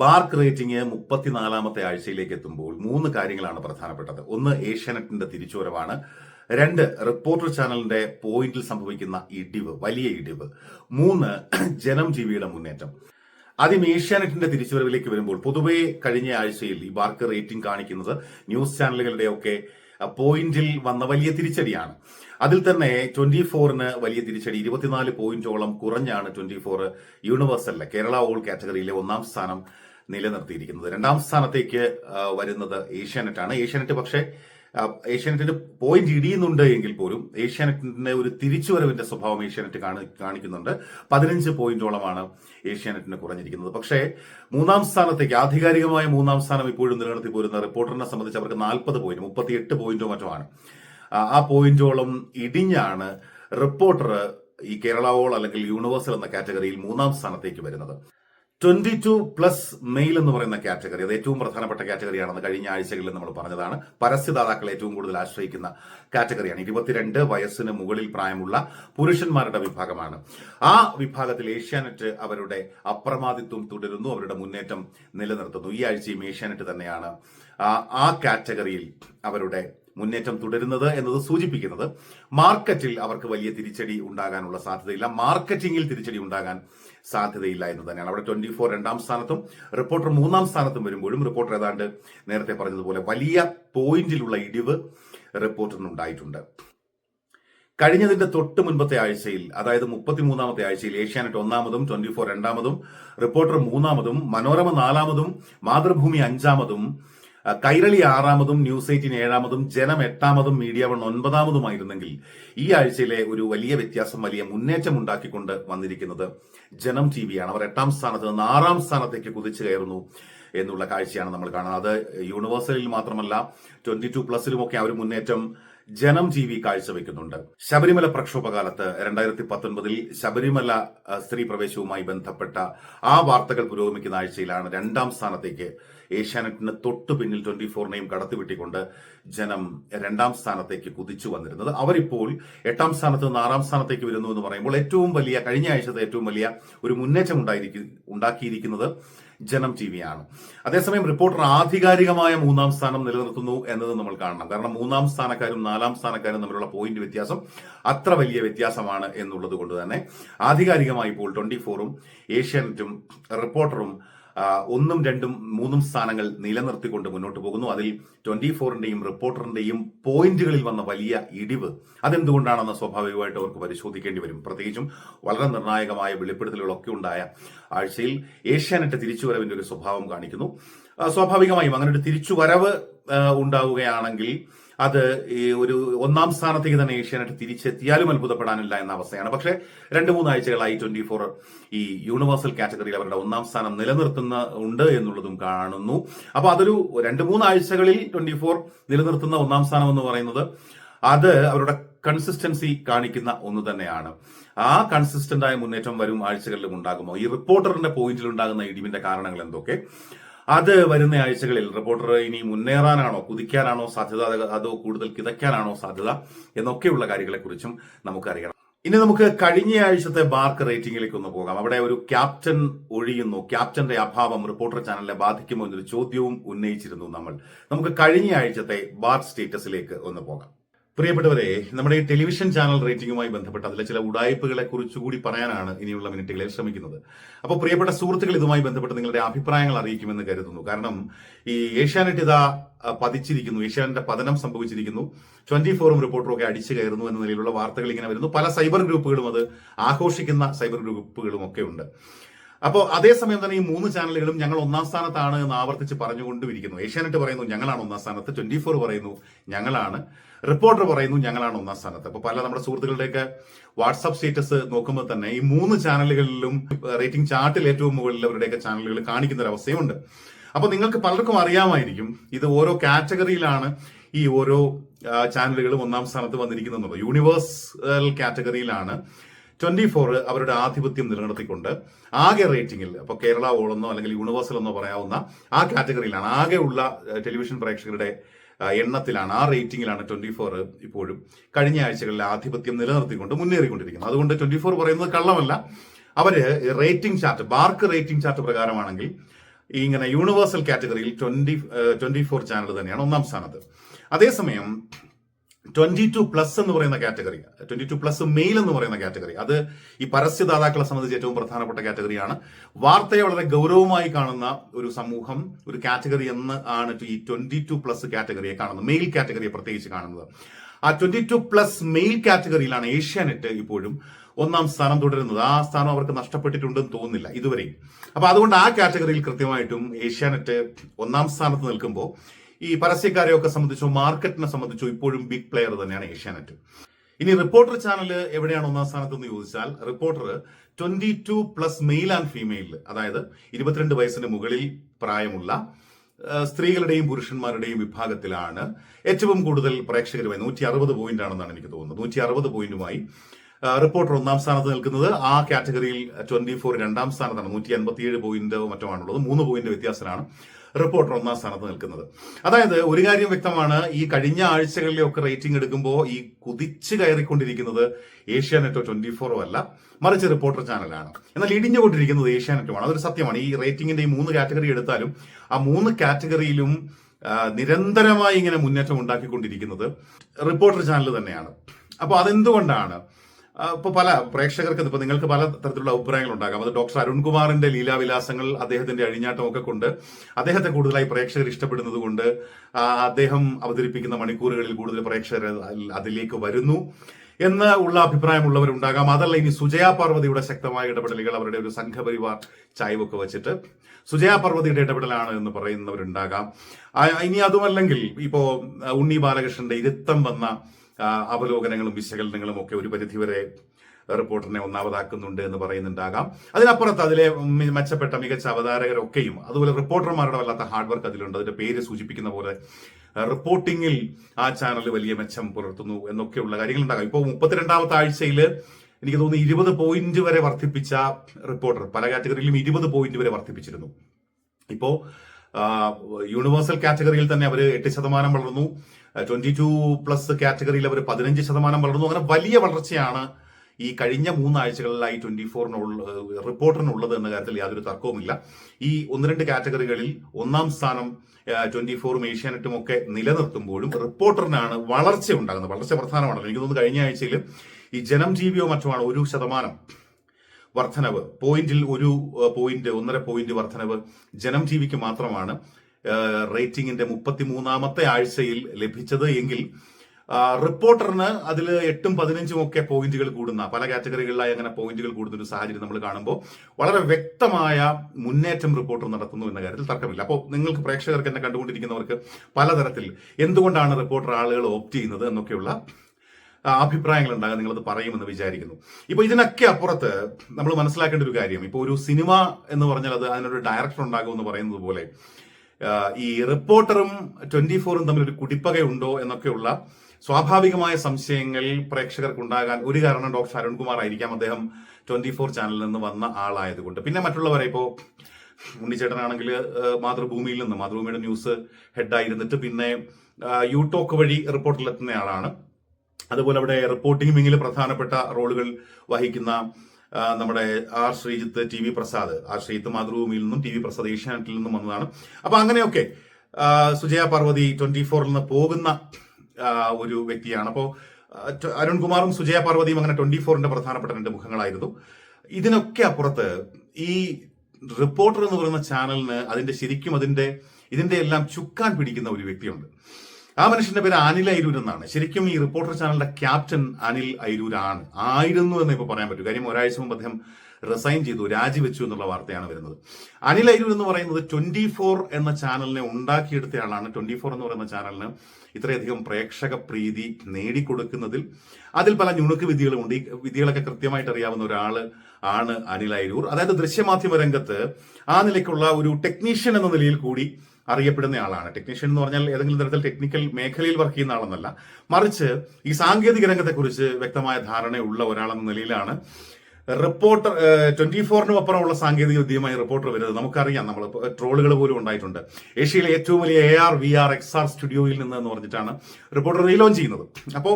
BARC rating മുപ്പത്തിനാലാമത്തെ ആഴ്ചയിലേക്ക് എത്തുമ്പോൾ മൂന്ന് കാര്യങ്ങളാണ് പ്രധാനപ്പെട്ടത്. ഒന്ന് ഏഷ്യാനെറ്റിന്റെ തിരിച്ചുവരവാണ്. രണ്ട് റിപ്പോർട്ടർ ചാനലിന്റെ പോയിന്റിൽ സംഭവിക്കുന്ന ഇടിവ് വലിയ ഇടിവ്. മൂന്ന് ജനം ജീവിയുടെ മുന്നേറ്റം. ആദ്യം ഏഷ്യാനെറ്റിന്റെ തിരിച്ചുവരവിലേക്ക് വരുമ്പോൾ പൊതുവേ കഴിഞ്ഞ ആഴ്ചയിൽ ഈ ബാർക്ക് റേറ്റിംഗ് കാണിക്കുന്നത് ന്യൂസ് ചാനലുകളുടെയൊക്കെ പോയിന്റിൽ വന്ന വലിയ തിരിച്ചടിയാണ്. അതിൽ തന്നെ ട്വന്റി ഫോറിന് വലിയ തിരിച്ചടി ഇരുപത്തിനാല് പോയിന്റോളം കുറഞ്ഞാണ് ട്വന്റി ഫോർ യൂണിവേഴ്സലിലെ കേരള ഓൾ കാറ്റഗറിയിലെ ഒന്നാം സ്ഥാനം. നിലനിർത്തിയിരിക്കുന്നത്. രണ്ടാം സ്ഥാനത്തേക്ക് വരുന്നത് ഏഷ്യാനെറ്റാണ് ഏഷ്യാനെറ്റ് പക്ഷേ ഏഷ്യാനെറ്റിന് പോയിന്റ് ഇടിയുന്നുണ്ട് എങ്കിൽ പോലും ഏഷ്യാനെറ്റിന്റെ ഒരു തിരിച്ചുവരവിന്റെ സ്വഭാവം ഏഷ്യാനെറ്റ് കാണിക്കുന്നുണ്ട്. പതിനഞ്ച് പോയിന്റോളമാണ് ഏഷ്യാനെറ്റിന് കുറഞ്ഞിരിക്കുന്നത്. പക്ഷേ മൂന്നാം സ്ഥാനത്തേക്ക് ആധികാരികമായ മൂന്നാം സ്ഥാനം ഇപ്പോഴും നിലനിർത്തി പോരുന്ന റിപ്പോർട്ടറിനെ സംബന്ധിച്ച് അവർക്ക് നാൽപ്പത് പോയിന്റ് മുപ്പത്തിയെട്ട് പോയിന്റോ മറ്റോ ആണ് ആ, പോയിന്റോളം ഇടിഞ്ഞാണ് റിപ്പോർട്ടർ ഈ കേരള ഓൾ അല്ലെങ്കിൽ യൂണിവേഴ്സൽ എന്ന കാറ്റഗറിയിൽ മൂന്നാം സ്ഥാനത്തേക്ക് വരുന്നത്. ട്വന്റി ടു പ്ലസ് മെയിൽ എന്ന് പറയുന്ന കാറ്റഗറി അത് ഏറ്റവും പ്രധാനപ്പെട്ട കാറ്റഗറിയാണെന്ന് കഴിഞ്ഞ ആഴ്ചകളിൽ നമ്മൾ പറഞ്ഞതാണ്. പരസ്യദാതാക്കൾ ഏറ്റവും കൂടുതൽ ആശ്രയിക്കുന്ന കാറ്റഗറിയാണ്. ഇരുപത്തിരണ്ട് വയസ്സിന് മുകളിൽ പ്രായമുള്ള പുരുഷന്മാരുടെ വിഭാഗമാണ്. ആ വിഭാഗത്തിൽ ഏഷ്യാനെറ്റ് അവരുടെ അപ്രമാദിത്വം തുടരുന്നു അവരുടെ മുന്നേറ്റം നിലനിർത്തുന്നു. ഈ ആഴ്ചയും ഏഷ്യാനെറ്റ് തന്നെയാണ് ആ കാറ്റഗറിയിൽ അവരുടെ മുന്നേറ്റം തുടരുന്നത് എന്നത് സൂചിപ്പിക്കുന്നത്. മാർക്കറ്റിൽ അവർക്ക് വലിയ തിരിച്ചടി ഉണ്ടാകാനുള്ള സാധ്യതയില്ല. മാർക്കറ്റിംഗിൽ തിരിച്ചടി ഉണ്ടാകാൻ സാധ്യതയില്ല എന്ന് തന്നെയാണ്. അവിടെ ട്വന്റി ഫോർ രണ്ടാം സ്ഥാനത്തും റിപ്പോർട്ടർ മൂന്നാം സ്ഥാനത്തും വരുമ്പോഴും റിപ്പോർട്ടർ ഏതാണ്ട് നേരത്തെ പറഞ്ഞതുപോലെ വലിയ പോയിന്റിലുള്ള ഇടിവ് റിപ്പോർട്ടറിനുണ്ടായിട്ടുണ്ട് കഴിഞ്ഞതിന്റെ തൊട്ട് മുൻപത്തെ ആഴ്ചയിൽ അതായത് മുപ്പത്തിമൂന്നാമത്തെ ആഴ്ചയിൽ ഏഷ്യാനെറ്റ് ഒന്നാമതും ട്വന്റി ഫോർ രണ്ടാമതും റിപ്പോർട്ടർ മൂന്നാമതും മനോരമ നാലാമതും മാതൃഭൂമി അഞ്ചാമതും കൈരളി ആറാമതും ന്യൂസ് എയ്റ്റീൻ ഏഴാമതും ജനം എട്ടാമതും മീഡിയ വൺ ഒൻപതാമതുമായിരുന്നെങ്കിൽ ഈ ആഴ്ചയിലെ ഒരു വലിയ വ്യത്യാസം വലിയ മുന്നേറ്റം ഉണ്ടാക്കിക്കൊണ്ട് വന്നിരിക്കുന്നത് ജനം ടി വിയാണ് അവർ എട്ടാം സ്ഥാനത്ത് നിന്ന് ആറാം സ്ഥാനത്തേക്ക് കുതിച്ചു കയറുന്നു എന്നുള്ള കാഴ്ചയാണ് നമ്മൾ കാണുന്നത്. അത് യൂണിവേഴ്സലിൽ മാത്രമല്ല ട്വന്റി ടു പ്ലസിലുമൊക്കെ ആ ഒരു മുന്നേറ്റം ജനം ജീവി കാഴ്ചവെക്കുന്നുണ്ട്. ശബരിമല പ്രക്ഷോഭകാലത്ത് രണ്ടായിരത്തി പത്തൊൻപതിൽ ശബരിമല സ്ത്രീ പ്രവേശവുമായി ബന്ധപ്പെട്ട ആ വാർത്തകൾ പുരോഗമിക്കുന്ന ആഴ്ചയിലാണ് രണ്ടാം സ്ഥാനത്തേക്ക് ഏഷ്യാനെറ്റിന് തൊട്ടു പിന്നിൽ ട്വന്റി ഫോറിനെയും കടത്തിവിട്ടിക്കൊണ്ട് ജനം രണ്ടാം സ്ഥാനത്തേക്ക് കുതിച്ചു വന്നിരുന്നത്. അവരിപ്പോൾ എട്ടാം സ്ഥാനത്ത് നിന്ന് ആറാം സ്ഥാനത്തേക്ക് വരുന്നു എന്ന് പറയുമ്പോൾ ഏറ്റവും വലിയ കഴിഞ്ഞ ആഴ്ചത്തെ ഏറ്റവും വലിയ ഒരു മുന്നേറ്റം ഉണ്ടായിരിക്കും ഉണ്ടാക്കിയിരിക്കുന്നത് ജനം ടി ആണ് അതേസമയം റിപ്പോർട്ടർ ആധികാരികമായ മൂന്നാം സ്ഥാനം നിലനിർത്തുന്നു എന്നത് നമ്മൾ കാണണം. കാരണം മൂന്നാം സ്ഥാനക്കാരും നാലാം സ്ഥാനക്കാരും തമ്മിലുള്ള പോയിന്റ് വ്യത്യാസം അത്ര വലിയ വ്യത്യാസമാണ് എന്നുള്ളത് കൊണ്ട് തന്നെ ആധികാരികമായി ഇപ്പോൾ ട്വന്റി ഫോറും ഏഷ്യാനെറ്റും റിപ്പോർട്ടറും ഒന്നും രണ്ടും മൂന്നും സ്ഥാനങ്ങൾ നിലനിർത്തിക്കൊണ്ട് മുന്നോട്ട് പോകുന്നു. അതിൽ ട്വന്റി ഫോറിന്റെയും റിപ്പോർട്ടറിന്റെയും പോയിന്റുകളിൽ വന്ന വലിയ ഇടിവ് അതെന്തുകൊണ്ടാണെന്ന് സ്വാഭാവികമായിട്ട് അവർക്ക് പരിശോധിക്കേണ്ടി വരും. പ്രത്യേകിച്ചും വളരെ നിർണായകമായ വെളിപ്പെടുത്തലുകളൊക്കെ ഉണ്ടായ ആഴ്ചയിൽ ഏഷ്യാനെറ്റ് തിരിച്ചുവരവിന്റെ ഒരു സ്വഭാവം കാണിക്കുന്നു. സ്വാഭാവികമായും അങ്ങനെ ഒരു തിരിച്ചുവരവ് ഉണ്ടാവുകയാണെങ്കിൽ അത് ഈ ഒരു ഒന്നാം സ്ഥാനത്തേക്ക് തന്നെ ഏഷ്യാനെറ്റ് തിരിച്ചെത്തിയാലും അത്ഭുതപ്പെടാനില്ല എന്ന അവസ്ഥയാണ്. പക്ഷെ രണ്ട് മൂന്നാഴ്ചകളായി ട്വന്റി ഫോർ ഈ യൂണിവേഴ്സൽ കാറ്റഗറിയിൽ അവരുടെ ഒന്നാം സ്ഥാനം നിലനിർത്തുന്ന ഉണ്ട് എന്നുള്ളതും കാണുന്നു. അപ്പൊ അതൊരു രണ്ട് മൂന്നാഴ്ചകളിൽ ട്വന്റി ഫോർ നിലനിർത്തുന്ന ഒന്നാം സ്ഥാനം എന്ന് പറയുന്നത് അത് അവരുടെ കൺസിസ്റ്റൻസി കാണിക്കുന്ന ഒന്ന് തന്നെയാണ്. ആ കൺസിസ്റ്റന്റ് ആയ മുന്നേറ്റം വരും ആഴ്ചകളിലും ഉണ്ടാകുമോ? ഈ റിപ്പോർട്ടറിന്റെ പോയിന്റിൽ ഉണ്ടാകുന്ന ഇടിവിന്റെ കാരണങ്ങൾ എന്തൊക്കെ? അത് വരുന്ന ആഴ്ചകളിൽ റിപ്പോർട്ടർ ഇനി മുന്നേറാനാണോ കുതിക്കാനാണോ സാധ്യത അതോ കൂടുതൽ കിതയ്ക്കാനാണോ സാധ്യത എന്നൊക്കെയുള്ള കാര്യങ്ങളെക്കുറിച്ചും നമുക്കറിയണം. ഇനി നമുക്ക് കഴിഞ്ഞ ആഴ്ചത്തെ ബാർക്ക് റേറ്റിംഗിലേക്ക് ഒന്ന് പോകാം. അവിടെ ഒരു ക്യാപ്റ്റൻ ഒഴിയുന്നു. ക്യാപ്റ്റന്റെ അഭാവം റിപ്പോർട്ടർ ചാനലിനെ ബാധിക്കുമോ എന്നൊരു ചോദ്യവും ഉന്നയിച്ചിരുന്നു നമ്മൾ. നമുക്ക് കഴിഞ്ഞ ആഴ്ചത്തെ ബാർ സ്റ്റേറ്റസിലേക്ക് ഒന്ന് പോകാം. പ്രിയപ്പെട്ടവരെ നമ്മുടെ ഈ ടെലിവിഷൻ ചാനൽ റേറ്റിംഗുമായി ബന്ധപ്പെട്ട് അതിലെ ചില ഉടായ്പകളെ കുറിച്ചുകൂടി പറയാനാണ് ഇനിയുള്ള മിനിറ്റുകളിൽ ശ്രമിക്കുന്നത്. അപ്പോൾ പ്രിയപ്പെട്ട സുഹൃത്തുക്കൾ ഇതുമായി ബന്ധപ്പെട്ട് നിങ്ങളുടെ അഭിപ്രായങ്ങൾ അറിയിക്കുമെന്ന് കരുതുന്നു. കാരണം ഈ ഏഷ്യാനെറ്റ് ഇതാ പതിച്ചിരിക്കുന്നു. ഏഷ്യാനെറ്റ് പതനം സംഭവിച്ചിരിക്കുന്നു. ട്വന്റി ഫോറും റിപ്പോർട്ടറും ഒക്കെ അടിച്ചു കയറുന്നു എന്ന നിലയിലുള്ള വാർത്തകൾ ഇങ്ങനെ വരുന്നു. പല സൈബർ ഗ്രൂപ്പുകളും അത് ആഘോഷിക്കുന്ന സൈബർ ഗ്രൂപ്പുകളും ഒക്കെ ഉണ്ട്. അപ്പോൾ അതേസമയം തന്നെ ഈ മൂന്ന് ചാനലുകളും ഞങ്ങൾ ഒന്നാം സ്ഥാനത്താണ് എന്ന് ആവർത്തിച്ച് പറഞ്ഞുകൊണ്ടിരിക്കുന്നു ഏഷ്യാനെറ്റ് പറയുന്നു ഞങ്ങളാണ് ഒന്നാം സ്ഥാനത്ത്. ട്വന്റി ഫോർ പറയുന്നു ഞങ്ങളാണ്. റിപ്പോർട്ടർ പറയുന്നു ഞങ്ങളാണ് ഒന്നാം സ്ഥാനത്ത്. അപ്പോൾ പല നമ്മുടെ സുഹൃത്തുക്കളുടെയൊക്കെ വാട്സപ്പ് സ്റ്റേറ്റസ് നോക്കുമ്പോൾ തന്നെ ഈ മൂന്ന് ചാനലുകളിലും റേറ്റിംഗ് ചാർട്ടിൽ ഏറ്റവും മുകളിൽ അവരുടെയൊക്കെ ചാനലുകൾ കാണിക്കുന്ന ഒരു അവസ്ഥയുണ്ട് അപ്പോൾ നിങ്ങൾക്ക് പലർക്കും അറിയാമായിരിക്കും ഇത് ഓരോ കാറ്റഗറിയിലാണ് ഈ ഓരോ ചാനലുകളും ഒന്നാം സ്ഥാനത്ത് വന്നിരിക്കുന്നത് യൂണിവേഴ്സൽ കാറ്റഗറിയിലാണ് ട്വന്റി ഫോർ അവരുടെ ആധിപത്യം നിലനിർത്തിക്കൊണ്ട് ആകെ റേറ്റിംഗിൽ അപ്പോൾ കേരള ഓളെന്നോ അല്ലെങ്കിൽ യൂണിവേഴ്സൽ എന്നോ പറയാവുന്ന ആ കാറ്റഗറിയിലാണ്. ആകെയുള്ള ടെലിവിഷൻ പ്രേക്ഷകരുടെ എണ്ണത്തിലാണ് ആ റേറ്റിംഗിലാണ് ട്വന്റി ഫോർ ഇപ്പോഴും കഴിഞ്ഞ ആഴ്ചകളിൽ ആധിപത്യം നിലനിർത്തിക്കൊണ്ട് മുന്നേറിക്കൊണ്ടിരിക്കുന്നത്. അതുകൊണ്ട് ട്വന്റി ഫോർ പറയുന്നത് കള്ളമല്ല. അവർ rating chart BARC rating chart പ്രകാരമാണെങ്കിൽ ഇങ്ങനെ യൂണിവേഴ്സൽ കാറ്റഗറിയിൽ ട്വന്റി ട്വന്റി ഫോർ ചാനൽ തന്നെയാണ് ഒന്നാം സ്ഥാനത്ത്. അതേസമയം ട്വന്റി ടു പ്ലസ് എന്ന് പറയുന്ന category. Twenty two plus male എന്ന് പറയുന്ന കാറ്റഗറി. അത് ഈ പരസ്യദാതാക്കളെ സംബന്ധിച്ച് ഏറ്റവും പ്രധാനപ്പെട്ട കാറ്റഗറിയാണ്. വാർത്തയെ വളരെ ഗൗരവമായി കാണുന്ന ഒരു സമൂഹം ഒരു കാറ്റഗറി എന്ന് ആണ് ഈ ട്വന്റി ടു പ്ലസ് കാറ്റഗറിയെ കാണുന്നത്. മെയിൽ കാറ്റഗറിയെ പ്രത്യേകിച്ച് കാണുന്നത്. ആ ട്വന്റി ടു പ്ലസ് മെയിൽ കാറ്റഗറിയിലാണ് ഏഷ്യാനെറ്റ് ഇപ്പോഴും ഒന്നാം സ്ഥാനം തുടരുന്നത്. ആ സ്ഥാനം അവർക്ക് നഷ്ടപ്പെട്ടിട്ടുണ്ടെന്ന് തോന്നുന്നില്ല ഇതുവരെയും. അപ്പൊ അതുകൊണ്ട് ആ കാറ്റഗറിയിൽ കൃത്യമായിട്ടും ഏഷ്യാനെറ്റ് ഒന്നാം സ്ഥാനത്ത് നിൽക്കുമ്പോൾ ഈ പരസ്യക്കാരെയൊക്കെ സംബന്ധിച്ചോ മാർക്കറ്റിനെ സംബന്ധിച്ചോ ഇപ്പോഴും ബിഗ് പ്ലെയർ തന്നെയാണ് ഏഷ്യാനെറ്റ്. ഇനി റിപ്പോർട്ടർ ചാനൽ എവിടെയാണ് ഒന്നാം സ്ഥാനത്ത് എന്ന് ചോദിച്ചാൽ reporter twenty two plus male and female അതായത് ഇരുപത്തിരണ്ട് വയസ്സിന് മുകളിൽ പ്രായമുള്ള സ്ത്രീകളുടെയും പുരുഷന്മാരുടെയും വിഭാഗത്തിലാണ് ഏറ്റവും കൂടുതൽ പ്രേക്ഷകരുമായി നൂറ്റി അറുപത് പോയിന്റ് ആണെന്നാണ് എനിക്ക് തോന്നുന്നത്. നൂറ്റി അറുപത് പോയിന്റുമായി റിപ്പോർട്ടർ ഒന്നാം സ്ഥാനത്ത് നിൽക്കുന്നത്. ആ കാറ്റഗറിയിൽ ട്വന്റി ഫോർ രണ്ടാം സ്ഥാനത്താണ്. നൂറ്റി അൻപത്തിയേഴ് പോയിന്റ് മറ്റോ ആണുള്ളത്. മൂന്ന് പോയിന്റ് വ്യത്യാസത്തിലാണ്. റിപ്പോർട്ടർ ഒന്നാം സ്ഥാനത്ത് നിൽക്കുന്നത്. അതായത് ഒരു കാര്യം വ്യക്തമാണ് ഈ കഴിഞ്ഞ ആഴ്ചകളിലൊക്കെ റേറ്റിംഗ് എടുക്കുമ്പോൾ ഈ കുതിച്ചു കയറിക്കൊണ്ടിരിക്കുന്നത് ഏഷ്യാനെറ്റോ ട്വന്റി ഫോറോ അല്ല മറിച്ച് റിപ്പോർട്ടർ ചാനലാണ്. എന്നാൽ ഇടിഞ്ഞുകൊണ്ടിരിക്കുന്നത് ആണ് അതൊരു സത്യമാണ്. ഈ റേറ്റിംഗിന്റെ ഈ മൂന്ന് കാറ്റഗറി എടുത്താലും ആ മൂന്ന് കാറ്റഗറിയിലും നിരന്തരമായി ഇങ്ങനെ മുന്നേറ്റം ഉണ്ടാക്കിക്കൊണ്ടിരിക്കുന്നത് റിപ്പോർട്ടർ ചാനൽ തന്നെയാണ്. അപ്പോൾ അതെന്തുകൊണ്ടാണ്? ഇപ്പൊ പല പ്രേക്ഷകർക്ക് ഇപ്പൊ നിങ്ങൾക്ക് പല തരത്തിലുള്ള അഭിപ്രായങ്ങൾ ഉണ്ടാകാം. അത് ഡോക്ടർ അരുൺകുമാറിന്റെ ലീലാവിലാസങ്ങൾ അദ്ദേഹത്തിന്റെ അഴിഞ്ഞാട്ടം ഒക്കെ കൊണ്ട് അദ്ദേഹത്തെ കൂടുതലായി പ്രേക്ഷകർ ഇഷ്ടപ്പെടുന്നത് കൊണ്ട് അദ്ദേഹം അവതരിപ്പിക്കുന്ന മണിക്കൂറുകളിൽ കൂടുതൽ പ്രേക്ഷകർ അതിലേക്ക് വരുന്നു എന്ന് ഉള്ള അഭിപ്രായമുള്ളവരുണ്ടാകാം. അതല്ല ഇനി സുജയ പാർവതിയുടെ ശക്തമായ ഇടപെടലുകൾ അവരുടെ ഒരു സംഘപരിവാർ ചായ്വൊക്കെ വെച്ചിട്ട് സുജയ പാർവതിയുടെ ഇടപെടലാണ് എന്ന് പറയുന്നവരുണ്ടാകാം. ഇനി അതുമല്ലെങ്കിൽ ഇപ്പോ ഉണ്ണി ബാലകൃഷ്ണന്റെ ഇരുത്തം വന്ന അവലോകനങ്ങളും വിശകലനങ്ങളും ഒക്കെ ഒരു പരിധിവരെ റിപ്പോർട്ടറിനെ ഒന്നാമതാക്കുന്നുണ്ട് എന്ന് പറയുന്നുണ്ടാകാം. അതിനപ്പുറത്ത് അതിലെ മെച്ചപ്പെട്ട മികച്ച അവതാരകരൊക്കെയും അതുപോലെ റിപ്പോർട്ടർമാരുടെ വല്ലാത്ത ഹാർഡ് വർക്ക് അതിലുണ്ട്. അതിന്റെ പേര് സൂചിപ്പിക്കുന്ന പോലെ റിപ്പോർട്ടിങ്ങിൽ ആ ചാനൽ വലിയ മെച്ചം പുലർത്തുന്നു എന്നൊക്കെയുള്ള കാര്യങ്ങളുണ്ടാകാം. ഇപ്പോൾ മുപ്പത്തിരണ്ടാമത്തെ ആഴ്ചയിൽ എനിക്ക് തോന്നുന്നു ഇരുപത് പോയിന്റ് വരെ വർദ്ധിപ്പിച്ച റിപ്പോർട്ടർ പല കാറ്റഗറിയിലും ഇരുപത് പോയിന്റ് വരെ വർദ്ധിപ്പിച്ചിരുന്നു. ഇപ്പോ യൂണിവേഴ്സൽ കാറ്റഗറിയിൽ തന്നെ അവർ എട്ട് ശതമാനം വളർന്നു. ട്വന്റി ടു പ്ലസ് കാറ്റഗറിയിൽ അവർ പതിനഞ്ച് ശതമാനം വളർന്നു. അങ്ങനെ വലിയ വളർച്ചയാണ് ഈ കഴിഞ്ഞ മൂന്നാഴ്ചകളിലായി ട്വന്റി ഫോറിനുള്ള റിപ്പോർട്ടറിനുള്ളത് എന്ന കാര്യത്തിൽ യാതൊരു തർക്കവുമില്ല. ഈ ഒന്ന് രണ്ട് കാറ്റഗറികളിൽ ഒന്നാം സ്ഥാനം ട്വന്റി ഫോറും ഏഷ്യാനെറ്റും ഒക്കെ നിലനിർത്തുമ്പോഴും റിപ്പോർട്ടറിനാണ് വളർച്ച ഉണ്ടാകുന്നത്. വളർച്ച പ്രധാനമാണ്. എനിക്ക് തോന്നുന്നു കഴിഞ്ഞ ആഴ്ചയിൽ ഈ ജനം ജീവിയോ മറ്റുമാണ് ഒരു ശതമാനം വർധനവ് പോയിന്റിൽ ഒരു പോയിന്റ് ഒന്നര പോയിന്റ് വർധനവ് ജനം ജീവിക്ക് മാത്രമാണ്. റേറ്റിംഗിന്റെ മുപ്പത്തിമൂന്നാമത്തെ ആഴ്ചയിൽ ലഭിച്ചത് എങ്കിൽ റിപ്പോർട്ടറിന് അതിൽ എട്ടും പതിനഞ്ചും ഒക്കെ പോയിന്റുകൾ കൂടുന്ന പല കാറ്റഗറികളിലായി അങ്ങനെ പോയിന്റുകൾ കൂടുന്ന ഒരു സാഹചര്യം നമ്മൾ കാണുമ്പോൾ വളരെ വ്യക്തമായ മുന്നേറ്റം റിപ്പോർട്ടർ നടത്തുന്നു എന്ന കാര്യത്തിൽ തർക്കമില്ല. അപ്പോൾ നിങ്ങൾക്ക് പ്രേക്ഷകർക്ക് എന്നെ കണ്ടുകൊണ്ടിരിക്കുന്നവർക്ക് പലതരത്തിൽ എന്തുകൊണ്ടാണ് റിപ്പോർട്ടർ ആളുകൾ ഓപ്റ്റ് ചെയ്യുന്നത് എന്നൊക്കെയുള്ള അഭിപ്രായങ്ങൾ ഉണ്ടാകാൻ നിങ്ങളത് പറയുമെന്ന് വിചാരിക്കുന്നു. ഇപ്പൊ ഇതിനൊക്കെ അപ്പുറത്ത് നമ്മൾ മനസ്സിലാക്കേണ്ട ഒരു കാര്യം ഇപ്പൊ ഒരു സിനിമ എന്ന് പറഞ്ഞാൽ അത് അതിനൊരു ഡയറക്ടർ ഉണ്ടാകും എന്ന് പറയുന്നത് പോലെ ഈ റിപ്പോർട്ടറും ട്വന്റി ഫോറും തമ്മിൽ ഒരു കുടിപ്പകയുണ്ടോ എന്നൊക്കെയുള്ള സ്വാഭാവികമായ സംശയങ്ങൾ പ്രേക്ഷകർക്കുണ്ടാകാൻ ഒരു കാരണം ഡോക്ടർ അരുൺകുമാർ ആയിരിക്കാം. അദ്ദേഹം ട്വന്റി ഫോർ ചാനലിൽ നിന്ന് വന്ന ആളായതുകൊണ്ട്. പിന്നെ മറ്റുള്ളവരെ ഇപ്പോ ഉണ്ണിച്ചേട്ടനാണെങ്കിൽ മാതൃഭൂമിയിൽ നിന്ന് മാതൃഭൂമിയുടെ ന്യൂസ് ഹെഡായിരുന്നിട്ട് പിന്നെ യൂടോക്ക് വഴി റിപ്പോർട്ടിലെത്തുന്ന ആളാണ്. അതുപോലെ അവിടെ റിപ്പോർട്ടിംഗ് വിങ്ങിൽ പ്രധാനപ്പെട്ട റോളുകൾ വഹിക്കുന്ന നമ്മുടെ R Sreejith T V Prasad. R Sreejith മാതൃഭൂമിയിൽ നിന്നും ടി വി പ്രസാദ് ഏഷ്യാനെറ്റിൽ നിന്നും വന്നതാണ്. അപ്പൊ അങ്ങനെയൊക്കെ സുജയ പാർവതി ട്വന്റി ഫോറിൽ നിന്ന് പോകുന്ന ഒരു വ്യക്തിയാണ്. അപ്പോൾ അരുൺകുമാറും സുജയ പാർവതിയും അങ്ങനെ ട്വന്റി ഫോറിന്റെ പ്രധാനപ്പെട്ട രണ്ട് മുഖങ്ങളായിരുന്നു. ഇതിനൊക്കെ അപ്പുറത്ത് ഈ റിപ്പോർട്ടർ എന്ന് പറയുന്ന ചാനലിന് അതിന്റെ ശരിക്കും അതിന്റെ ഇതിന്റെ എല്ലാം ചുക്കാൻ പിടിക്കുന്ന ഒരു വ്യക്തിയുണ്ട്. ആ മനുഷ്യന്റെ പേര് അനിൽ ഐരൂർ എന്നാണ്. ശരിക്കും ഈ റിപ്പോർട്ടർ ചാനലിന്റെ ക്യാപ്റ്റൻ അനിൽ അയിരൂരാണ്. ആയിരുന്നു എന്ന് ഇപ്പോൾ പറയാൻ പറ്റും. കാര്യം ഒരാഴ്ച മുമ്പ് അദ്ദേഹം റിസൈൻ ചെയ്തു രാജിവെച്ചു എന്നുള്ള വാർത്തയാണ് വരുന്നത്. അനിൽ ഐരൂർ എന്ന് പറയുന്നത് ട്വന്റി ഫോർ എന്ന ചാനലിനെ ഉണ്ടാക്കിയെടുത്ത ആളാണ്. ട്വന്റി ഫോർ എന്ന് പറയുന്ന ചാനലിന് ഇത്രയധികം പ്രേക്ഷക പ്രീതി നേടിക്കൊടുക്കുന്നതിൽ അതിൽ പല നുണുക്ക് വിദ്യകളുമുണ്ട് ഈ വിധികളൊക്കെ കൃത്യമായിട്ട് അറിയാവുന്ന ഒരാൾ ആണ് അനിൽ ഐരൂർ അതായത് ദൃശ്യമാധ്യമ രംഗത്ത് ആ നിലയ്ക്കുള്ള ഒരു ടെക്നീഷ്യൻ എന്ന നിലയിൽ കൂടി അറിയപ്പെടുന്ന ആളാണ്. ടെക്നീഷ്യൻ എന്ന് പറഞ്ഞാൽ ഏതെങ്കിലും തരത്തിൽ ടെക്നിക്കൽ മേഖലയിൽ വർക്ക് ചെയ്യുന്ന ആളെന്നല്ല. മറിച്ച് ഈ സാങ്കേതിക രംഗത്തെക്കുറിച്ച് വ്യക്തമായ ധാരണയുള്ള ഒരാളെന്ന നിലയിലാണ് റിപ്പോർട്ടർ ട്വന്റി ഫോറിനും അപ്പുറമുള്ള സാങ്കേതിക വിദ്യയുമായി റിപ്പോർട്ടർ വരുന്നത് നമുക്കറിയാം. നമ്മൾ ട്രോളുകൾ പോലും ഉണ്ടായിട്ടുണ്ട്. ഏഷ്യയിലെ ഏറ്റവും വലിയ A R V R X R സ്റ്റുഡിയോയിൽ നിന്ന് എന്ന് പറഞ്ഞിട്ടാണ് റിപ്പോർട്ടർ റീലോഞ്ച് ചെയ്യുന്നത്. അപ്പോൾ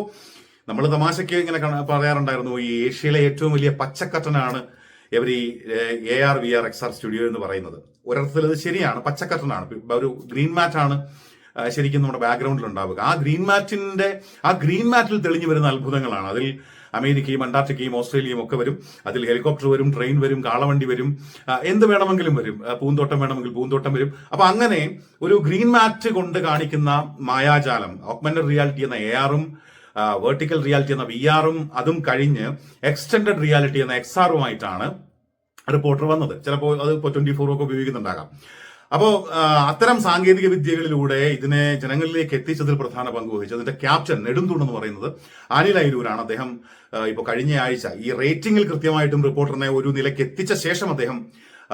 നമ്മൾ തമാശയ്ക്ക് ഇങ്ങനെ പറയാറുണ്ടായിരുന്നു ഈ ഏഷ്യയിലെ ഏറ്റവും വലിയ പച്ചക്കട്ടനാണ് ഇവർ ഈ A R V R X R studio എന്ന് പറയുന്നത്. ഒരർത്ഥത്തിൽ അത് ശരിയാണ്. പച്ചക്കറ്റനാണ് ഒരു ഗ്രീൻ മാറ്റാണ് ശരിക്കും നമ്മുടെ ബാക്ക്ഗ്രൗണ്ടിൽ ഉണ്ടാവുക. ആ ഗ്രീൻ മാറ്റിന്റെ ആ ഗ്രീൻ മാറ്റിൽ തെളിഞ്ഞു വരുന്ന അത്ഭുതങ്ങളാണ്. അതിൽ അമേരിക്കയും അന്റാർട്ടിക്കയും ഓസ്ട്രേലിയയും ഒക്കെ വരും. അതിൽ ഹെലികോപ്റ്റർ വരും ട്രെയിൻ വരും കാളവണ്ടി വരും എന്ത് വേണമെങ്കിലും വരും. പൂന്തോട്ടം വേണമെങ്കിൽ പൂന്തോട്ടം വരും. അപ്പൊ അങ്ങനെ ഒരു ഗ്രീൻ മാറ്റ് കൊണ്ട് കാണിക്കുന്ന മായാജാലം ഓഗ്മെന്റഡ് റിയാലിറ്റി എന്ന എ ആറും വേർട്ടിക്കൽ റിയാലിറ്റി എന്ന വി ആറും അതും കഴിഞ്ഞ് എക്സ്റ്റൻഡഡ് റിയാലിറ്റി എന്ന എക്സ് ആറുമായിട്ടാണ് റിപ്പോർട്ടർ വന്നത്. ചിലപ്പോൾ അത് ഇപ്പോൾ ട്വന്റി ഫോർ ഒക്കെ ഉപയോഗിക്കുന്നുണ്ടാകാം. അപ്പോൾ അത്തരം സാങ്കേതിക വിദ്യകളിലൂടെ ഇതിനെ ജനങ്ങളിലേക്ക് എത്തിച്ചതിൽ പ്രധാന പങ്ക് വഹിച്ചു. അതിന്റെ ക്യാപ്റ്റൻ എന്ന് പറയുന്നത് അനിൽ അയിരൂരാണ് അദ്ദേഹം ഇപ്പോൾ കഴിഞ്ഞ ആഴ്ച ഈ റേറ്റിംഗിൽ കൃത്യമായിട്ടും റിപ്പോർട്ടറിനെ ഒരു നിലയ്ക്ക് എത്തിച്ച ശേഷം അദ്ദേഹം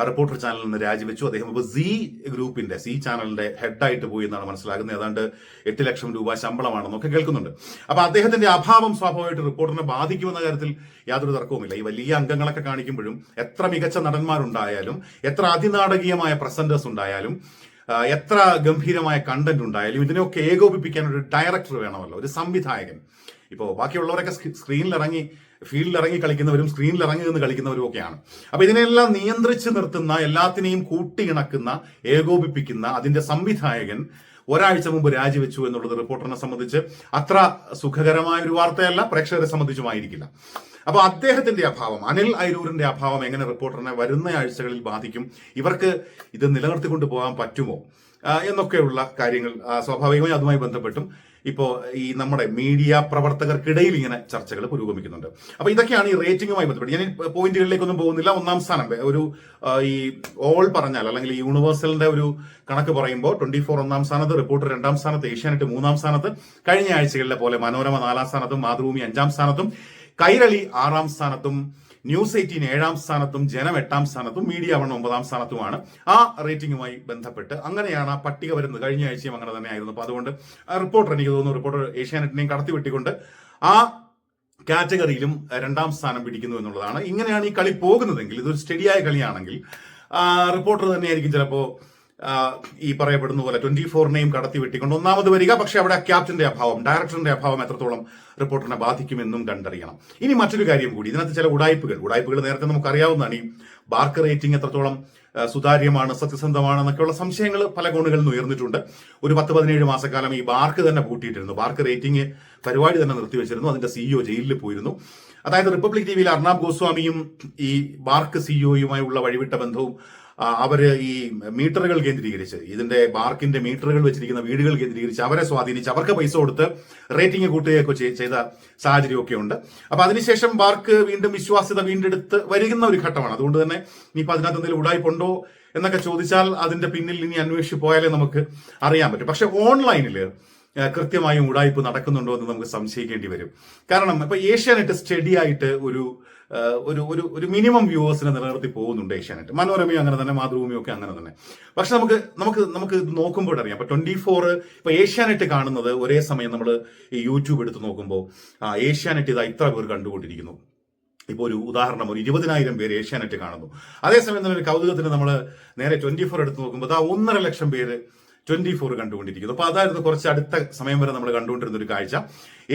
റിപ്പോർട്ടർ ചാനലിൽ നിന്ന് രാജിവെച്ചു. അദ്ദേഹം ഇപ്പോൾ സി ഗ്രൂപ്പിന്റെ സി ചാനലിന്റെ ഹെഡായിട്ട് പോയി എന്നാണ് മനസ്സിലാക്കുന്നത് ഏതാണ്ട് എട്ട് ലക്ഷം രൂപ ശമ്പളമാണെന്നൊക്കെ കേൾക്കുന്നുണ്ട്. അപ്പൊ അദ്ദേഹത്തിന്റെ അഭാവം സ്വാഭാവികമായിട്ട് റിപ്പോർട്ടറിനെ ബാധിക്കുമെന്ന കാര്യത്തിൽ യാതൊരു തർക്കവുമില്ല. ഈ വലിയ അംഗങ്ങളൊക്കെ കാണിക്കുമ്പോഴും എത്ര മികച്ച നടന്മാരുണ്ടായാലും എത്ര അതിനാടകീയമായ പ്രസന്റേഴ്സ് ഉണ്ടായാലും എത്ര ഗംഭീരമായ കണ്ടന്റ് ഉണ്ടായാലും ഇതിനെയൊക്കെ ഏകോപിപ്പിക്കാൻ ഒരു ഡയറക്ടർ വേണമല്ലോ ഒരു സംവിധായകൻ. ഇപ്പോൾ ബാക്കിയുള്ളവരൊക്കെ സ്ക്രീനിൽ ഇറങ്ങി ഫീൽഡിൽ ഇറങ്ങി കളിക്കുന്നവരും സ്ക്രീനിൽ ഇറങ്ങി നിന്ന് കളിക്കുന്നവരും ഒക്കെയാണ്. അപ്പൊ ഇതിനെല്ലാം നിയന്ത്രിച്ച് നിർത്തുന്ന എല്ലാത്തിനെയും കൂട്ടിയിണക്കുന്ന ഏകോപിപ്പിക്കുന്ന അതിന്റെ സംവിധായകൻ ഒരാഴ്ച മുമ്പ് രാജിവെച്ചു എന്നുള്ളത് റിപ്പോർട്ടറിനെ സംബന്ധിച്ച് അത്ര സുഖകരമായ ഒരു വാർത്തയല്ല പ്രേക്ഷകരെ സംബന്ധിച്ചുമായിരിക്കില്ല. അപ്പോൾ അദ്ദേഹത്തിന്റെ അഭാവം അനിൽ അയരൂരിന്റെ അഭാവം എങ്ങനെ റിപ്പോർട്ടറിനെ വരുന്ന ആഴ്ചകളിൽ ബാധിക്കും? ഇവർക്ക് ഇത് നിലനിർത്തിക്കൊണ്ട് പോകാൻ പറ്റുമോ? എന്നൊക്കെയുള്ള കാര്യങ്ങൾ സ്വാഭാവികമായി അതുമായി ബന്ധപ്പെട്ടും ഇപ്പോൾ ഈ നമ്മുടെ മീഡിയ പ്രവർത്തകർക്കിടയിൽ ഇങ്ങനെ ചർച്ചകൾ പുരോഗമിക്കുന്നുണ്ട്. അപ്പോൾ ഇതൊക്കെയാണ് ഈ റേറ്റിംഗുമായി ബന്ധപ്പെട്ട്. ഞാൻ പോയിന്റുകളിലേക്കൊന്നും പോകുന്നില്ല. ഒന്നാം സ്ഥാനം. ഒരു ഈ ഓൾ പറഞ്ഞാൽ അല്ലെങ്കിൽ യൂണിവേഴ്സലിന്റെ ഒരു കണക്ക് പറയുമ്പോൾ ട്വന്റി ഫോർ ഒന്നാം സ്ഥാനത്ത് റിപ്പോർട്ടർ രണ്ടാം സ്ഥാനത്ത് ഏഷ്യാനെറ്റ് മൂന്നാം സ്ഥാനത്ത് കഴിഞ്ഞ ആഴ്ചകളിലെ പോലെ മനോരമ നാലാം സ്ഥാനത്തും മാതൃഭൂമി അഞ്ചാം സ്ഥാനത്തും കൈരളി ആറാം സ്ഥാനത്തും ന്യൂസ് എയ്റ്റീൻ ഏഴാം സ്ഥാനത്തും ജനം എട്ടാം സ്ഥാനത്തും മീഡിയ വൺ ഒമ്പതാം സ്ഥാനത്തുമാണ്. ആ റേറ്റിംഗുമായി ബന്ധപ്പെട്ട് അങ്ങനെയാണ് ആ പട്ടിക വരുന്നത്. കഴിഞ്ഞ ആഴ്ചയും അങ്ങനെ തന്നെ ആയിരുന്നു അപ്പൊ അതുകൊണ്ട് റിപ്പോർട്ടർ എനിക്ക് തോന്നുന്നു റിപ്പോർട്ടർ ഏഷ്യാനെറ്റിനെയും കടത്തിവിട്ടിക്കൊണ്ട് ആ കാറ്റഗറിയിലും രണ്ടാം സ്ഥാനം പിടിക്കുന്നു എന്നുള്ളതാണ്. ഇങ്ങനെയാണ് ഈ കളി പോകുന്നതെങ്കിൽ ഇതൊരു സ്റ്റഡിയായ കളിയാണെങ്കിൽ റിപ്പോർട്ടർ തന്നെയായിരിക്കും ചിലപ്പോ ആ, ഈ പറയപ്പെടുന്ന പോലെ ട്വന്റി ഫോറിനെയും കടത്തി വെട്ടിക്കൊണ്ട് ഒന്നാമത് വരിക. പക്ഷെ അവിടെ ക്യാപ്റ്റന്റെ അഭാവം ഡയറക്ടറിന്റെ അഭാവം എത്രത്തോളം റിപ്പോർട്ടറിനെ ബാധിക്കുമെന്നും കണ്ടറിയണം. ഇനി മറ്റൊരു കാര്യം കൂടി. ഇതിനകത്ത് ചില ഉടായ്പകൾ. ഉടായ്പകൾ നേരത്തെ നമുക്ക് അറിയാവുന്നതാണ് ഈ ബാർക്ക് റേറ്റിംഗ് എത്രത്തോളം സുതാര്യമാണ് സത്യസന്ധമാണ് എന്നൊക്കെയുള്ള സംശയങ്ങൾ പല കോണുകളിൽ നിന്ന് ഉയർന്നിട്ടുണ്ട്. ഒരു പത്ത് പതിനേഴ് മാസക്കാലം ഈ ബാർക്ക് തന്നെ പൂട്ടിയിട്ടിരുന്നു. ബാർക്ക് റേറ്റിംഗ് പരിപാടി തന്നെ നിർത്തിവെച്ചിരുന്നു. അതിന്റെ സിഇഒ ജയിലിൽ പോയിരുന്നു. അതായത് റിപ്പബ്ലിക് ടി വിയിൽ അർണാബ് ഗോസ്വാമിയും ഈ ബാർക്ക് സിഇഒയുമായുള്ള വഴിവിട്ട ബന്ധവും ആ, അവർ ഈ മീറ്ററുകൾ കേന്ദ്രീകരിച്ച് ഇതിന്റെ ബാർക്കിന്റെ മീറ്ററുകൾ വെച്ചിരിക്കുന്ന വീടുകൾ കേന്ദ്രീകരിച്ച് അവരെ സ്വാധീനിച്ച് അവർക്ക് പൈസ കൊടുത്ത് റേറ്റിംഗ് കൂട്ടുകയൊക്കെ ചെയ്ത സാഹചര്യമൊക്കെ ഉണ്ട്. അപ്പൊ അതിനുശേഷം ബാർക്ക് വീണ്ടും വിശ്വാസ്യത വീണ്ടെടുത്ത് വരുന്ന ഒരു ഘട്ടമാണ്. അതുകൊണ്ട് തന്നെ ഇനിയിപ്പോ അതിനകത്ത് എന്തെങ്കിലും ഉടായ്പുണ്ടോ എന്നൊക്കെ ചോദിച്ചാൽ അതിന്റെ പിന്നിൽ ഇനി അന്വേഷിച്ച് പോയാലേ നമുക്ക് അറിയാൻ പറ്റും. പക്ഷെ ഓൺലൈനിൽ കൃത്യമായും ഉടായ്പ നടക്കുന്നുണ്ടോ എന്ന് നമുക്ക് സംശയിക്കേണ്ടി വരും. കാരണം ഇപ്പൊ ഏഷ്യാനെറ്റ് സ്റ്റഡി ആയിട്ട് ഒരു ഒരു ഒരു ഒരു മിനിമം വ്യൂവേഴ്സിനെ നിലനിർത്തി പോകുന്നുണ്ട് ഏഷ്യാനെറ്റ്. മനോരമയും അങ്ങനെ തന്നെ മാതൃഭൂമിയും ഒക്കെ അങ്ങനെ തന്നെ. പക്ഷെ നമുക്ക് നമുക്ക് നമുക്ക് ഇത് നോക്കുമ്പോൾ അറിയാം. ഇപ്പൊ ട്വന്റി ഫോർ ഇപ്പൊ ഏഷ്യാനെറ്റ് കാണുന്നത് ഒരേ സമയം നമ്മൾ ഈ യൂട്യൂബ് എടുത്ത് നോക്കുമ്പോൾ ആ ഏഷ്യാനെറ്റ് ഇതാ ഇത്ര പേർ കണ്ടുകൊണ്ടിരിക്കുന്നു. ഇപ്പോൾ ഒരു ഉദാഹരണം ഒരു ഇരുപതിനായിരം പേര് ഏഷ്യാനെറ്റ് കാണുന്നു. അതേസമയം തന്നെ ഒരു കൗതുകത്തിന് നമ്മൾ നേരെ ട്വന്റി ഫോർ എടുത്ത് നോക്കുമ്പോൾ ആ ഒന്നര ലക്ഷം പേര് ട്വന്റി ഫോർ കണ്ടുകൊണ്ടിരിക്കുന്നത് അപ്പൊ അതായിരുന്നു കുറച്ച് അടുത്ത സമയം വരെ നമ്മൾ കണ്ടുകൊണ്ടിരുന്ന ഒരു കാഴ്ച.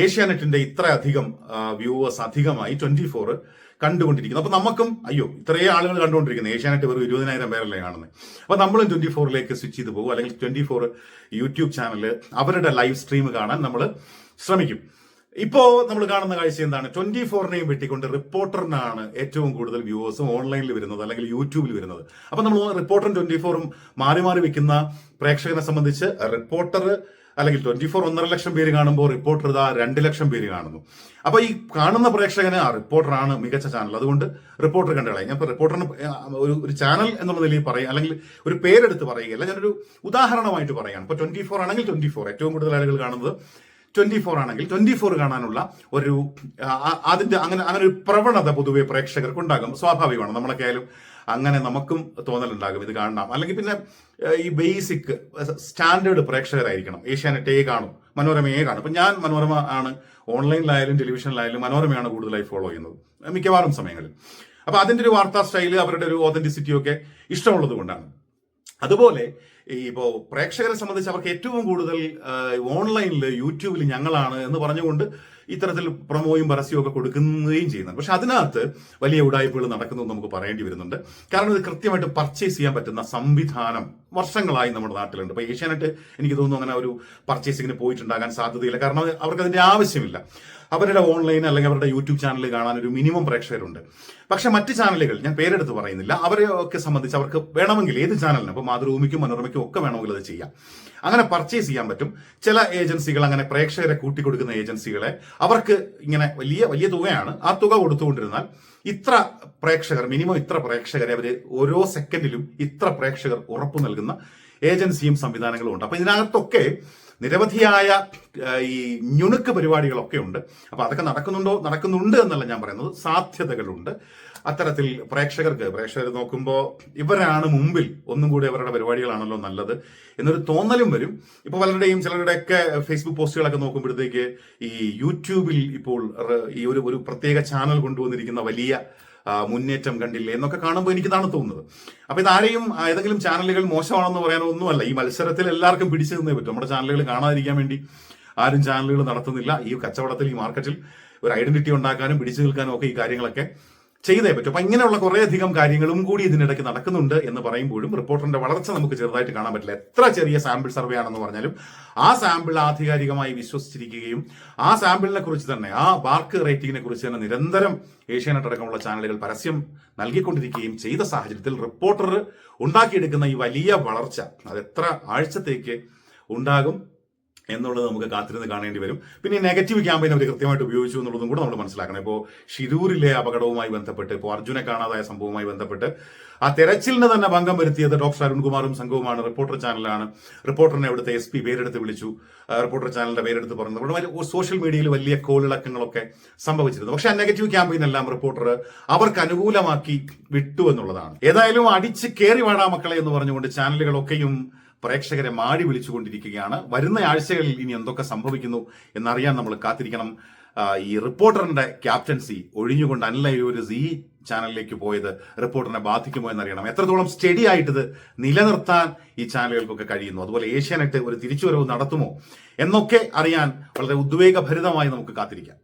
ഏഷ്യാനെറ്റിന്റെ ഇത്ര അധികം വ്യൂവേഴ്സ് അധികമായി ട്വന്റി ഫോർ കണ്ടുകൊണ്ടിരിക്കുന്നു. അപ്പൊ നമുക്കും അയ്യോ ഇത്രയും ആളുകൾ കണ്ടുകൊണ്ടിരിക്കുന്നത് ഏഷ്യാനെറ്റ് വെറും ഇരുപതിനായിരം പേരല്ലേ കാണുന്നത് അപ്പൊ നമ്മളും ട്വന്റി ഫോറിലേക്ക് സ്വിച്ച് ചെയ്ത് പോകും. അല്ലെങ്കിൽ ട്വന്റി ഫോർ യൂട്യൂബ് ചാനൽ അവരുടെ ലൈവ് സ്ട്രീം കാണാൻ നമ്മൾ ശ്രമിക്കും. ഇപ്പോ നമ്മൾ കാണുന്ന കാഴ്ച എന്താണ്? ട്വന്റി ഫോറിനെയും വെട്ടിക്കൊണ്ട് റിപ്പോർട്ടറിനാണ് ഏറ്റവും കൂടുതൽ വ്യൂവേഴ്സും ഓൺലൈനിൽ വരുന്നത് അല്ലെങ്കിൽ യൂട്യൂബിൽ വരുന്നത്. അപ്പൊ നമ്മൾ റിപ്പോർട്ടറും ട്വന്റി ഫോറും മാറി മാറി വെക്കുന്ന പ്രേക്ഷകനെ സംബന്ധിച്ച് റിപ്പോർട്ടർ അല്ലെങ്കിൽ ട്വന്റി ഫോർ ഒന്നര ലക്ഷം പേര് കാണുമ്പോൾ റിപ്പോർട്ടർ ഇതാ രണ്ട് ലക്ഷം പേര് കാണുന്നു. അപ്പൊ ഈ കാണുന്ന പ്രേക്ഷകന് ആ റിപ്പോർട്ടറാണ് മികച്ച ചാനൽ. അതുകൊണ്ട് റിപ്പോർട്ടർ കണ്ടുകളെ ഞാൻ റിപ്പോർട്ടറിന് ഒരു ഒരു ചാനൽ എന്നുള്ള നിലയിൽ പറയും അല്ലെങ്കിൽ ഒരു പേരെടുത്ത് പറയുകയല്ല ഞാനൊരു ഉദാഹരണമായിട്ട് പറയുകയാണ്. ഇപ്പൊ ട്വന്റി ഫോർ ആണെങ്കിൽ ട്വന്റി ഫോർ ഏറ്റവും കൂടുതൽ ആളുകൾ കാണുന്നത് ട്വന്റി ഫോർ ആണെങ്കിൽ ട്വന്റി ഫോർ കാണാനുള്ള ഒരു അതിന്റെ അങ്ങനെ അങ്ങനെ ഒരു പ്രവണത പൊതുവെ പ്രേക്ഷകർക്ക് ഉണ്ടാകും സ്വാഭാവികമാണ്. നമ്മളൊക്കെ ആയാലും അങ്ങനെ നമുക്കും തോന്നലുണ്ടാകും. ഇത് കാണണം. അല്ലെങ്കിൽ പിന്നെ ഈ ബേസിക് സ്റ്റാൻഡേർഡ് പ്രേക്ഷകരായിരിക്കണം. ഏഷ്യാനെറ്റേ കാണും. മനോരമയെ കാണും. ഇപ്പൊ ഞാൻ മനോരമ ആണ് ഓൺലൈനിലായാലും ടെലിവിഷനിലായാലും മനോരമയാണ് കൂടുതലായി ഫോളോ ചെയ്യുന്നത്. മിക്കവാറും സമയങ്ങളിൽ. അപ്പൊ അതിന്റെ ഒരു വാർത്താ സ്റ്റൈൽ അവരുടെ ഒരു ഓതന്റിസിറ്റി ഒക്കെ ഇഷ്ടമുള്ളത് കൊണ്ടാണ് അതുപോലെ ഈ ഇപ്പോൾ പ്രേക്ഷകരെ സംബന്ധിച്ച് അവർക്ക് ഏറ്റവും കൂടുതൽ ഓൺലൈനിൽ യൂട്യൂബിൽ ഞങ്ങളാണ് എന്ന് പറഞ്ഞുകൊണ്ട് ഇത്തരത്തിൽ പ്രമോയും പരസ്യവും ഒക്കെ കൊടുക്കുകയും ചെയ്യുന്നുണ്ട്. പക്ഷെ അതിനകത്ത് വലിയ ഉടായ്പകൾ നടക്കുന്നു നമുക്ക് പറയേണ്ടി വരുന്നുണ്ട്. കാരണം ഇത് കൃത്യമായിട്ട് പർച്ചേസ് ചെയ്യാൻ പറ്റുന്ന സംവിധാനം വർഷങ്ങളായി നമ്മുടെ നാട്ടിലുണ്ട്. ഇപ്പൊ ഏഷ്യാനെറ്റ് എനിക്ക് തോന്നുന്നു അങ്ങനെ ഒരു പർച്ചേസിങ്ങിന് പോയിട്ടുണ്ടാകാൻ സാധ്യതയില്ല. കാരണം അവർക്ക് അതിന്റെ ആവശ്യമില്ല. അവരുടെ ഓൺലൈൻ അല്ലെങ്കിൽ അവരുടെ യൂട്യൂബ് ചാനൽ കാണാൻ ഒരു മിനിമം പ്രേക്ഷകരുണ്ട്. പക്ഷെ മറ്റ് ചാനലുകൾ ഞാൻ പേരെടുത്ത് പറയുന്നില്ല അവരെ ഒക്കെ സംബന്ധിച്ച് അവർക്ക് വേണമെങ്കിൽ ഏത് ചാനലിനും അപ്പോൾ മാതൃഭൂമിക്കും മനോരമയ്ക്കും ഒക്കെ വേണമെങ്കിൽ അത് ചെയ്യാം. അങ്ങനെ പർച്ചേസ് ചെയ്യാൻ പറ്റും. ചില ഏജൻസികൾ അങ്ങനെ പ്രേക്ഷകരെ കൂട്ടിക്കൊടുക്കുന്ന ഏജൻസികളെ അവർക്ക് ഇങ്ങനെ വലിയ വലിയ തുകയാണ് ആ തുക കൊടുത്തുകൊണ്ടിരുന്നാൽ ഇത്ര പ്രേക്ഷകർ മിനിമം ഇത്ര പ്രേക്ഷകരെ അവർ ഓരോ സെക്കൻഡിലും ഇത്ര പ്രേക്ഷകർ ഉറപ്പു നൽകുന്ന ഏജൻസിയും സംവിധാനങ്ങളും ഉണ്ട്. അപ്പൊ ഇതിനകത്തൊക്കെ നിരവധിയായ ഈ ഞുണുക്ക് പരിപാടികളൊക്കെ ഉണ്ട്. അപ്പോൾ അതൊക്കെ നടക്കുന്നുണ്ടോ? നടക്കുന്നുണ്ട് എന്നല്ല ഞാൻ പറയുന്നത്. സാധ്യതകളുണ്ട്. അത്തരത്തിൽ പ്രേക്ഷകർക്ക് പ്രേക്ഷകർ നോക്കുമ്പോൾ ഇവരാണ് മുമ്പിൽ ഒന്നും കൂടി അവരുടെ പരിപാടികളാണല്ലോ നല്ലത് എന്നൊരു തോന്നലും വരും. ഇപ്പൊ പലരുടെയും ചിലരുടെയൊക്കെ ഫേസ്ബുക്ക് പോസ്റ്റുകളൊക്കെ നോക്കുമ്പോഴത്തേക്ക് ഈ യൂട്യൂബിൽ ഇപ്പോൾ ഈ ഒരു ഒരു പ്രത്യേക ചാനൽ കൊണ്ടുവന്നിരിക്കുന്ന വലിയ മുന്നേറ്റം കണ്ടില്ലേ എന്നൊക്കെ കാണുമ്പോൾ എനിക്കിതാണ് തോന്നുന്നത്. അപ്പൊ ഇതാരെയും ഏതെങ്കിലും ചാനലുകൾ മോശമാണെന്ന് പറയാനോ ഒന്നുമല്ല. ഈ മത്സരത്തിൽ എല്ലാവർക്കും പിടിച്ചു നിന്നേ പറ്റും. നമ്മുടെ ചാനലുകൾ കാണാതിരിക്കാൻ വേണ്ടി ആരും ചാനലുകൾ നടത്തുന്നില്ല. ഈ കച്ചവടത്തിൽ ഈ മാർക്കറ്റിൽ ഒരു ഐഡന്റിറ്റി ഉണ്ടാക്കാനും പിടിച്ചു നിൽക്കാനും ഒക്കെ ഈ കാര്യങ്ങളൊക്കെ ചെയ്തേ പറ്റും. അപ്പൊ ഇങ്ങനെയുള്ള കുറേയധികം കാര്യങ്ങളും കൂടി ഇതിനിടയ്ക്ക് നടക്കുന്നുണ്ട് എന്ന് പറയുമ്പോഴും റിപ്പോർട്ടറിന്റെ വളർച്ച നമുക്ക് ചെറുതായിട്ട് കാണാൻ പറ്റില്ല. എത്ര ചെറിയ സാമ്പിൾ സർവേ ആണെന്ന് പറഞ്ഞാലും ആ സാമ്പിൾ ആധികാരികമായി വിശ്വസിച്ചിരിക്കുകയും ആ സാമ്പിളിനെ കുറിച്ച് തന്നെ ആ ബാർക്ക് റേറ്റിംഗിനെ കുറിച്ച് തന്നെ നിരന്തരം ഏഷ്യാനെറ്റ് അടക്കമുള്ള ചാനലുകൾ പരസ്യം നൽകിക്കൊണ്ടിരിക്കുകയും ചെയ്ത സാഹചര്യത്തിൽ റിപ്പോർട്ടർ ഉണ്ടാക്കിയെടുക്കുന്ന ഈ വലിയ വളർച്ച അത് എത്ര ആഴ്ചത്തേക്ക് ഉണ്ടാകും? എന്നുള്ളത് നമുക്ക് കാത്തിരുന്ന് കാണേണ്ടി വരും. പിന്നെ നെഗറ്റീവ് ക്യാമ്പയിൻ അവർ കൃത്യമായിട്ട് ഉപയോഗിച്ചു എന്നുള്ളതും കൂടെ നമ്മൾ മനസ്സിലാക്കണം. ഇപ്പോൾ ഷിരൂരിലെ അപകടവുമായി ബന്ധപ്പെട്ട് ഇപ്പോൾ അർജുനെ കാണാതായ സംഭവവുമായി ബന്ധപ്പെട്ട് ആ തെരച്ചിലിന് തന്നെ ഭംഗം വരുത്തിയത് ഡോക്ടർ അരുൺകുമാറും സംഘവുമാണ്. റിപ്പോർട്ടർ ചാനലാണ്. റിപ്പോർട്ടറിനെ അവിടുത്തെ എസ് പി പേരെടുത്ത് വിളിച്ചു. റിപ്പോർട്ടർ ചാനലിന്റെ പേരെടുത്ത് പറഞ്ഞു. അവിടെ സോഷ്യൽ മീഡിയയിൽ വലിയ കോളിളക്കങ്ങളൊക്കെ സംഭവിച്ചിരുന്നു. പക്ഷെ ആ നെഗറ്റീവ് ക്യാമ്പയിൻ എല്ലാം റിപ്പോർട്ടർ അവർക്ക് അനുകൂലമാക്കി വിട്ടു എന്നുള്ളതാണ്. ഏതായാലും അടിച്ച് കയറി വാടാ മക്കളെ എന്ന് പറഞ്ഞുകൊണ്ട് ചാനലുകളൊക്കെയും പ്രേക്ഷകരെ മാടി വിളിച്ചുകൊണ്ടിരിക്കുകയാണ്. വരുന്ന ആഴ്ചകളിൽ ഇനി എന്തൊക്കെ സംഭവിക്കുന്നു എന്നറിയാൻ നമ്മൾ കാത്തിരിക്കണം. ഈ റിപ്പോർട്ടറിന്റെ ക്യാപ്റ്റൻസി ഒഴിഞ്ഞുകൊണ്ടല്ല ഈ ഒരു സി ചാനലിലേക്ക് പോയത് റിപ്പോർട്ടറിനെ ബാധിക്കുമോ എന്നറിയണം. എത്രത്തോളം സ്റ്റഡി ആയിട്ട് ഇത് നിലനിർത്താൻ ഈ ചാനലുകൾക്കൊക്കെ കഴിയുന്നു. അതുപോലെ ഏഷ്യാനെറ്റ് ഒരു തിരിച്ചുവരവ് നടത്തുമോ എന്നൊക്കെ അറിയാൻ വളരെ ഉദ്വേഗഭരിതമായി നമുക്ക് കാത്തിരിക്കാം.